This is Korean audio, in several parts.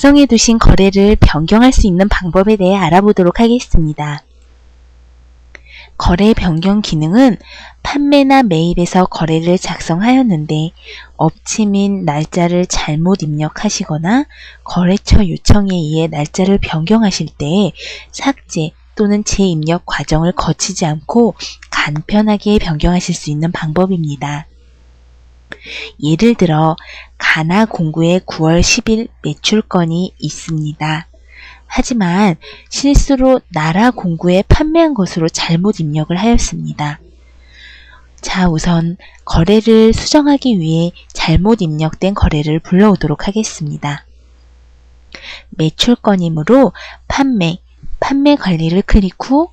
작성해 두신 거래를 변경할 수 있는 방법에 대해 알아보도록 하겠습니다. 거래 변경 기능은 판매나 매입에서 거래를 작성하였는데 업체 및 날짜를 잘못 입력하시거나 거래처 요청에 의해 날짜를 변경하실 때 삭제 또는 재입력 과정을 거치지 않고 간편하게 변경하실 수 있는 방법입니다. 예를 들어 가나 공구에 9월 10일 매출건이 있습니다. 하지만 실수로 나라 공구에 판매한 것으로 잘못 입력을 하였습니다. 자, 우선 거래를 수정하기 위해 잘못 입력된 거래를 불러오도록 하겠습니다. 매출건이므로 판매, 판매 관리를 클릭 후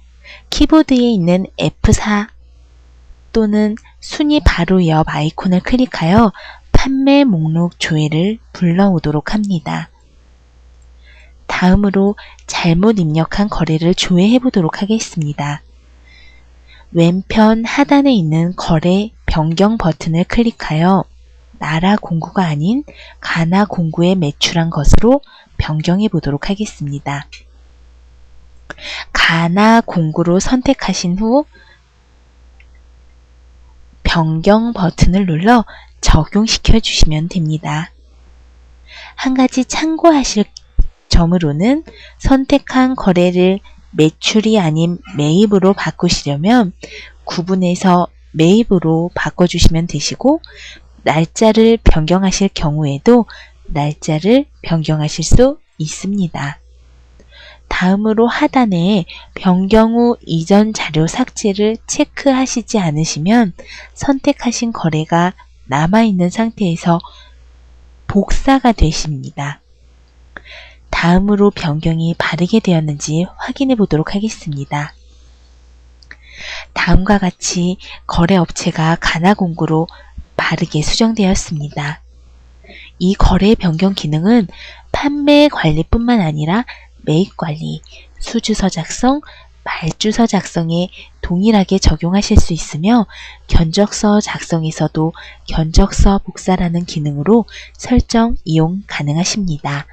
키보드에 있는 F4 또는 순위 바로 옆 아이콘을 클릭하여 판매 목록 조회를 불러오도록 합니다. 다음으로 잘못 입력한 거래를 조회해 보도록 하겠습니다. 왼편 하단에 있는 거래 변경 버튼을 클릭하여 나라 공구가 아닌 가나 공구에 매출한 것으로 변경해 보도록 하겠습니다. 가나 공구로 선택하신 후 변경 버튼을 눌러 적용시켜 주시면 됩니다. 한 가지 참고하실 점으로는 선택한 거래를 매출이 아닌 매입으로 바꾸시려면 구분해서 매입으로 바꿔주시면 되시고 날짜를 변경하실 경우에도 날짜를 변경하실 수 있습니다. 다음으로 하단에 변경 후 이전 자료 삭제를 체크하시지 않으시면 선택하신 거래가 남아있는 상태에서 복사가 되십니다. 다음으로 변경이 바르게 되었는지 확인해 보도록 하겠습니다. 다음과 같이 거래업체가 가나 공구로 바르게 수정되었습니다. 이 거래 변경 기능은 판매 관리뿐만 아니라 매입 관리, 수주서 작성, 발주서 작성에 동일하게 적용하실 수 있으며 견적서 작성에서도 견적서 복사라는 기능으로 설정 이용 가능하십니다.